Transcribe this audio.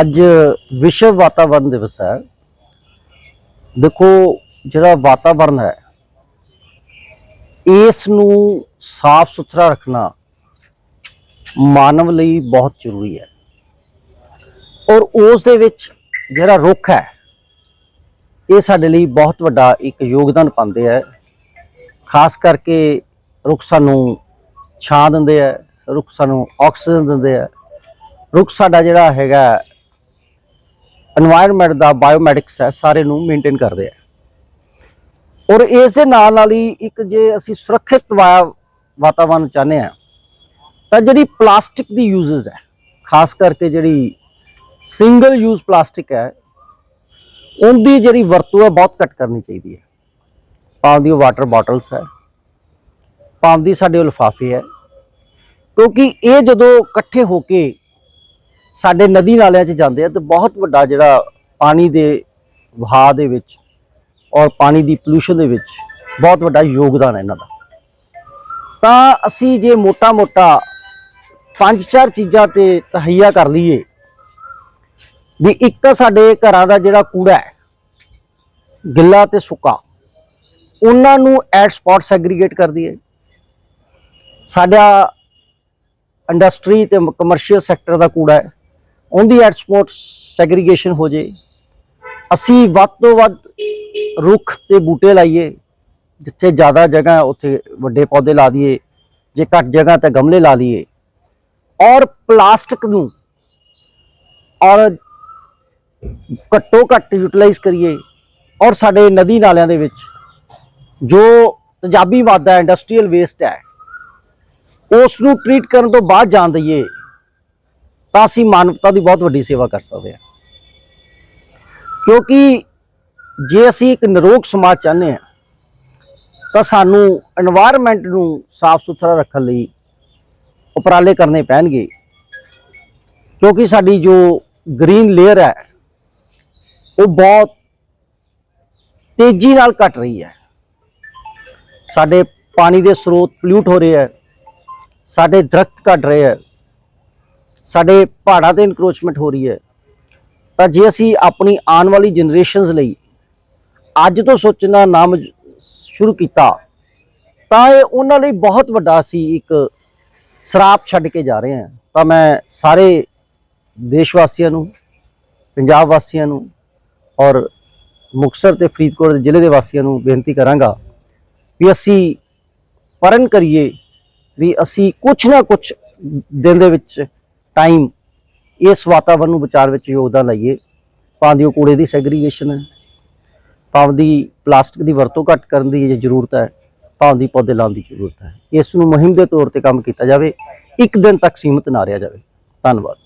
ਅੱਜ ਵਿਸ਼ਵ ਵਾਤਾਵਰਣ ਦਿਵਸ ਹੈ। ਦੇਖੋ, ਜਿਹੜਾ ਵਾਤਾਵਰਣ ਹੈ, ਇਸ ਨੂੰ ਸਾਫ਼ ਸੁਥਰਾ ਰੱਖਣਾ ਮਾਨਵ ਲਈ ਬਹੁਤ ਜ਼ਰੂਰੀ ਹੈ। ਔਰ ਉਸ ਦੇ ਵਿੱਚ ਜਿਹੜਾ ਰੁੱਖ ਹੈ, ਇਹ ਸਾਡੇ ਲਈ ਬਹੁਤ ਵੱਡਾ ਇੱਕ ਯੋਗਦਾਨ ਪਾਉਂਦੇ ਹੈ। ਖਾਸ ਕਰਕੇ ਰੁੱਖ ਸਾਨੂੰ ਛਾਂ ਦਿੰਦੇ ਹੈ, ਰੁੱਖ ਸਾਨੂੰ ਆਕਸੀਜਨ ਦਿੰਦੇ ਹੈ। ਰੁੱਖ ਸਾਡਾ ਜਿਹੜਾ ਹੈਗਾ এনवायरमेंट ਦਾ ਬਾਇਓਮੈਟਿਕਸ ਹੈ, ਸਾਰੇ ਨੂੰ ਮੇਨਟੇਨ ਕਰਦੇ ਆ। ਔਰ ਇਸ ਦੇ ਨਾਲ ਨਾਲ ਹੀ ਇੱਕ ਜੇ ਅਸੀਂ ਸੁਰੱਖਿਅਤ ਵਾਤਾਵਰਨ ਚਾਹਨੇ ਆ ਤਾਂ ਜਿਹੜੀ ਪਲਾਸਟਿਕ ਦੀ ਯੂਜ਼ਸ ਹੈ, ਖਾਸ ਕਰਕੇ ਜਿਹੜੀ ਸਿੰਗਲ ਯੂਜ਼ ਪਲਾਸਟਿਕ ਹੈ, ਉਹਦੀ ਜਿਹੜੀ ਵਰਤੋਂ ਹੈ ਬਹੁਤ ਘੱਟ ਕਰਨੀ ਚਾਹੀਦੀ ਹੈ। ਪਾਣ ਦੀ ਵਾਟਰ ਬਾਟਲਸ ਹੈ ਪਾਣ ਦੀ ਸਾਡੇ ਲਿਫਾਫੇ ਹੈ, ਕਿਉਂਕਿ ਇਹ ਜਦੋਂ ਇਕੱਠੇ ਹੋ ਕੇ ਸਾਡੇ ਨਦੀ ਨਾਲਿਆਂ 'ਚ ਜਾਂਦੇ ਆ ਤੇ ਬਹੁਤ ਵੱਡਾ ਜਿਹੜਾ ਪਾਣੀ ਦੇ ਵਹਾਅ ਦੇ ਵਿੱਚ ਔਰ ਪਾਣੀ ਦੀ ਪੋਲੂਸ਼ਨ ਦੇ ਵਿੱਚ ਬਹੁਤ ਵੱਡਾ ਯੋਗਦਾਨ ਹੈ ਇਹਨਾਂ ਦਾ। ਤਾਂ ਅਸੀਂ ਜੇ ਮੋਟਾ-ਮੋਟਾ ਪੰਜ ਚਾਰ ਚੀਜ਼ਾਂ ਤੇ ਤਹਈਆ ਕਰ ਲਈਏ ਵੀ ਇੱਕ ਤਾਂ ਸਾਡੇ ਘਰਾਂ ਦਾ ਜਿਹੜਾ ਕੂੜਾ ਹੈ, ਗਿੱਲਾ ਤੇ ਸੁੱਕਾ, ਉਹਨਾਂ ਨੂੰ ਐਟ ਸਪੌਟ ਸੈਗਰੀਗੇਟ ਕਰ ਦਈਏ। ਸਾਡਾ ਇੰਡਸਟਰੀ ਤੇ ਕਮਰਸ਼ੀਅਲ ਸੈਕਟਰ ਦਾ ਕੂੜਾ ਹੈ ਉਹਦੀ ਐਟ ਸੈਗਰੀਗੇਸ਼ਨ ਹੋ ਜੇ, ਅਸੀਂ ਵੱਧ ਤੋਂ ਵੱਧ ਰੁੱਖ ਤੇ ਬੂਟੇ ਲਾਈਏ, ਜਿੱਥੇ ਜ਼ਿਆਦਾ ਜਗ੍ਹਾ ਉੱਥੇ ਵੱਡੇ ਪੌਦੇ ਲਾ ਦਈਏ, ਜੇ ਘੱਟ ਜਗ੍ਹਾ ਤੇ ਗਮਲੇ ਲਾ ਲਈਏ, ਔਰ ਪਲਾਸਟਿਕ ਨੂੰ, ਔਰ ਘੱਟੋ ਘੱਟ ਯੂਟਿਲਾਈਜ਼ ਕਰੀਏ, ਔਰ ਸਾਡੇ ਨਦੀ ਨਾਲਿਆਂ ਦੇ ਵਿੱਚ ਜੋ ਤੇਜ਼ਾਬੀ ਮਾਦਾ ਇੰਡਸਟਰੀਅਲ ਵੇਸਟ ਹੈ ਉਸ ਨੂੰ ਟ੍ਰੀਟ ਕਰਨ ਤੋਂ ਬਾਅਦ ਜਾਣ ਦਈਏ ਤਾਂ ਅਸੀਂ ਮਾਨਵਤਾ ਦੀ ਬਹੁਤ ਵੱਡੀ ਸੇਵਾ ਕਰ ਸਕਦੇ ਹਾਂ। ਕਿਉਂਕਿ ਜੇ ਅਸੀਂ ਇੱਕ ਨਿਰੋਗ ਸਮਾਜ ਚਾਹੁੰਦੇ ਹਾਂ, ਤਾਂ ਸਾਨੂੰ এনवायरमेंट ਨੂੰ ਸਾਫ਼ ਸੁਥਰਾ ਰੱਖਣ ਲਈ ਉਪਰਾਲੇ ਕਰਨੇ ਪੈਣਗੇ। ਕਿਉਂਕਿ ਸਾਡੀ ਜੋ ਗ੍ਰੀਨ ਲੇਅਰ ਹੈ, ਉਹ ਬਹੁਤ ਤੇਜ਼ੀ ਨਾਲ ਘਟ ਰਹੀ ਹੈ। ਸਾਡੇ ਪਾਣੀ ਦੇ ਸਰੋਤ ਪੋਲਿਊਟ ਹੋ ਰਹੇ ਹੈ, ਸਾਡੇ ਦਰਖਤ ਘਟ ਰਹੇ ਹੈ ਸਾਡੇ ਪਹਾੜਾਂ ਤੇ ਇਨਕਰੋਚਮੈਂਟ ਹੋ ਰਹੀ ਹੈ। ਤਾਂ ਜੇ ਅਸੀਂ ਆਪਣੀ ਆਉਣ ਵਾਲੀ ਜਨਰੇਸ਼ਨਸ ਲਈ ਅੱਜ ਤੋਂ ਸੋਚਣਾ ਨਾਮ ਸ਼ੁਰੂ ਕੀਤਾ, ਤਾਂ ਇਹ ਉਹਨਾਂ ਲਈ ਬਹੁਤ ਵੱਡਾ ਸੀ ਇੱਕ ਸਰਾਪ ਛੱਡ ਕੇ ਜਾ ਰਹੇ ਹਾਂ। ਤਾਂ ਮੈਂ ਸਾਰੇ ਦੇਸ਼ ਵਾਸੀਆਂ ਨੂੰ, ਪੰਜਾਬ ਵਾਸੀਆਂ ਨੂੰ ਔਰ ਮੁਕਤਸਰ ਤੇ ਫਰੀਦਕੋਟ ਦੇ ਜ਼ਿਲ੍ਹੇ ਦੇ ਵਾਸੀਆਂ ਨੂੰ ਬੇਨਤੀ ਕਰਾਂਗਾ ਵੀ ਅਸੀਂ ਪਰਨ ਕਰੀਏ ਵੀ ਅਸੀਂ ਕੁਝ ਨਾ ਕੁਝ ਦਿਨ ਦੇ ਵਿੱਚ ਟਾਈਮ, ਇਸ ਵਾਤਾਵਰਣ ਨੂੰ ਵਿਚਾਰ ਵਿੱਚ ਯੋਗਦਾਨ ਲਾਈਏ। ਭਾਵੇਂ ਉਹ ਕੂੜੇ ਦੀ ਸੈਗਰੀਗੇਸ਼ਨ ਹੈ। ਭਾਵੇਂ ਪਲਾਸਟਿਕ ਦੀ ਵਰਤੋਂ ਘੱਟ ਕਰਨ ਦੀ ਜੇ ਜ਼ਰੂਰਤ ਹੈ। ਭਾਵੇਂ ਪੌਦੇ ਲਾਉਣ ਦੀ ਜ਼ਰੂਰਤ ਹੈ। ਇਸ ਨੂੰ ਮੁਹਿੰਮ ਦੇ ਤੌਰ ਤੇ ਕੰਮ ਕੀਤਾ ਜਾਵੇ। ਇੱਕ ਦਿਨ ਤੱਕ ਸੀਮਿਤ ਨਾ ਰਿਹਾ ਜਾਵੇ। ਧੰਨਵਾਦ।